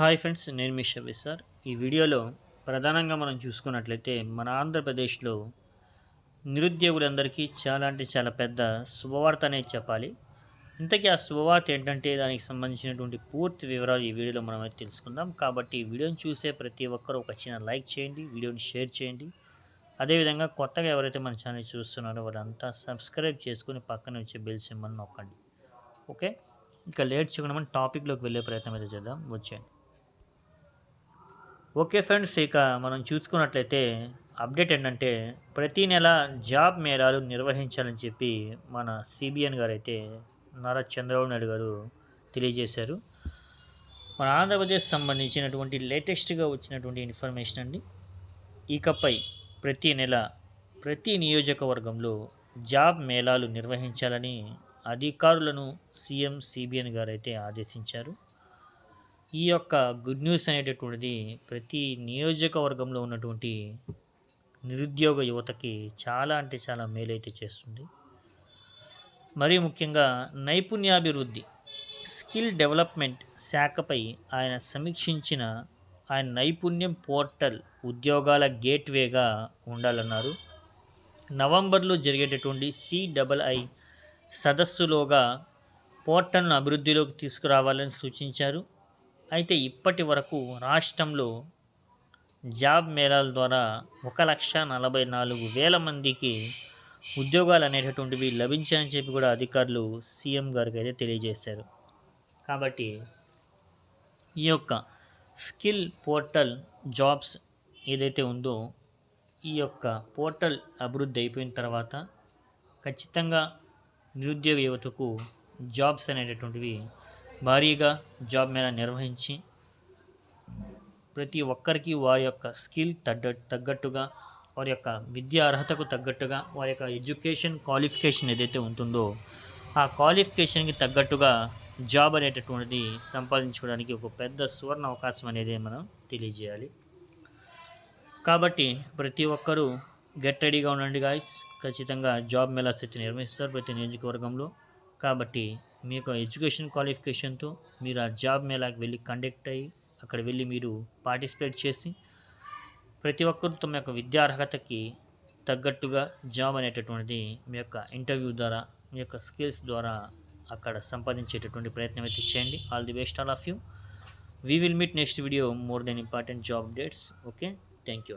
Hi friends నేను మీ షవి sir. ఈ వీడియోలో ప్రధానంగా మనం చూసుకున్నట్లయితే మన ఆంధ్రప్రదేశ్లో నిరుద్యోగులందరికీ చాలా అంటే చాలా పెద్ద శుభవార్త అనేది చెప్పాలి. ఇంతకీ ఆ శుభవార్త ఏంటంటే దానికి సంబంధించినటువంటి పూర్తి వివరాలు ఈ వీడియోలో మనం అయితే తెలుసుకుందాం. కాబట్టి ఈ వీడియోని చూసే ప్రతి ఒక్కరూ ఒక చిన్న లైక్ చేయండి వీడియోని షేర్ చేయండి. అదేవిధంగా కొత్తగా ఎవరైతే మన ఛానల్ చూస్తున్నారో వాళ్ళంతా సబ్స్క్రైబ్ చేసుకుని పక్కన వచ్చే బెల్ సింబల్ నొక్కండి. ఓకే? ఇంకా లేట్ చేయకుండా మనం టాపిక్లోకి వెళ్ళే ప్రయత్నం అయితే చేద్దాం. వచ్చేయండి. ఓకే ఫ్రెండ్స్ ఇక మనం చూసుకున్నట్లయితే అప్డేట్ ఏంటంటే ప్రతి నెల జాబ్ మేళాలు నిర్వహించాలని చెప్పి మన సిబిఎన్ గారు అయితే నారా చంద్రబాబు నాయుడు గారు తెలియజేశారు. మన ఆంధ్రప్రదేశ్ సంబంధించినటువంటి లేటెస్ట్గా వచ్చినటువంటి ఇన్ఫర్మేషన్ అండి. ఇకపై ప్రతి నెల ప్రతి నియోజకవర్గంలో జాబ్ మేళాలు నిర్వహించాలని అధికారులను సీఎం సిబిఎన్ గారు అయితే ఆదేశించారు. ఈ యొక్క గుడ్ న్యూస్ అనేటటువంటిది ప్రతి నియోజకవర్గంలో ఉన్నటువంటి నిరుద్యోగ యువతకి చాలా అంటే చాలా మేలైతే చేస్తుంది. మరీ ముఖ్యంగా నైపుణ్యాభివృద్ధి స్కిల్ డెవలప్మెంట్ శాఖపై ఆయన సమీక్షించిన ఆయన నైపుణ్యం పోర్టల్ ఉద్యోగాల గేట్వేగా ఉండాలన్నారు. నవంబర్లో జరిగేటటువంటి సిడబల్ఐ సదస్సులోగా పోర్టల్ను అభివృద్ధిలోకి తీసుకురావాలని సూచించారు. అయితే ఇప్పటి వరకు రాష్ట్రంలో జాబ్ మేళాల ద్వారా ఒక లక్ష నలభై నాలుగు వేల మందికి ఉద్యోగాలు అనేటటువంటివి లభించాయని చెప్పి కూడా అధికారులు సీఎం గారికి అయితే తెలియజేశారు. కాబట్టి ఈ యొక్క స్కిల్ పోర్టల్ జాబ్స్ ఏదైతే ఉందో ఈ యొక్క పోర్టల్ అభివృద్ధి అయిపోయిన తర్వాత ఖచ్చితంగా నిరుద్యోగ యువతకు జాబ్స్ అనేటటువంటివి భారీగా జాబ్ మేళా నిర్వహించి ప్రతి ఒక్కరికి వారి యొక్క స్కిల్ తగ్గ తగ్గట్టుగా వారి యొక్క విద్యా అర్హతకు తగ్గట్టుగా వారి యొక్క ఎడ్యుకేషన్ క్వాలిఫికేషన్ ఏదైతే ఉంటుందో ఆ క్వాలిఫికేషన్కి తగ్గట్టుగా జాబ్ అనేటటువంటిది సంపాదించుకోవడానికి ఒక పెద్ద సువర్ణ అవకాశం అనేది మనం తెలియజేయాలి. కాబట్టి ప్రతి ఒక్కరూ గెట్ రెడీగా ఉండండి గాయస్ ఖచ్చితంగా జాబ్ మేళా అయితే నిర్వహిస్తారు ప్రతి నియోజకవర్గంలో. కాబట్టి మీ యొక్క ఎడ్యుకేషన్ క్వాలిఫికేషన్తో మీరు ఆ జాబ్ మేళాకి వెళ్ళి కండక్ట్ అయ్యి అక్కడ వెళ్ళి మీరు పార్టిసిపేట్ చేసి ప్రతి ఒక్కరు తమ యొక్క విద్యా అర్హతకి తగ్గట్టుగా జాబ్ అనేటటువంటిది మీ యొక్క ఇంటర్వ్యూ ద్వారా మీ యొక్క స్కిల్స్ ద్వారా అక్కడ సంపాదించేటటువంటి ప్రయత్నం అయితే చేయండి. All the best all of you we will meet next video more then important job dates okay thank you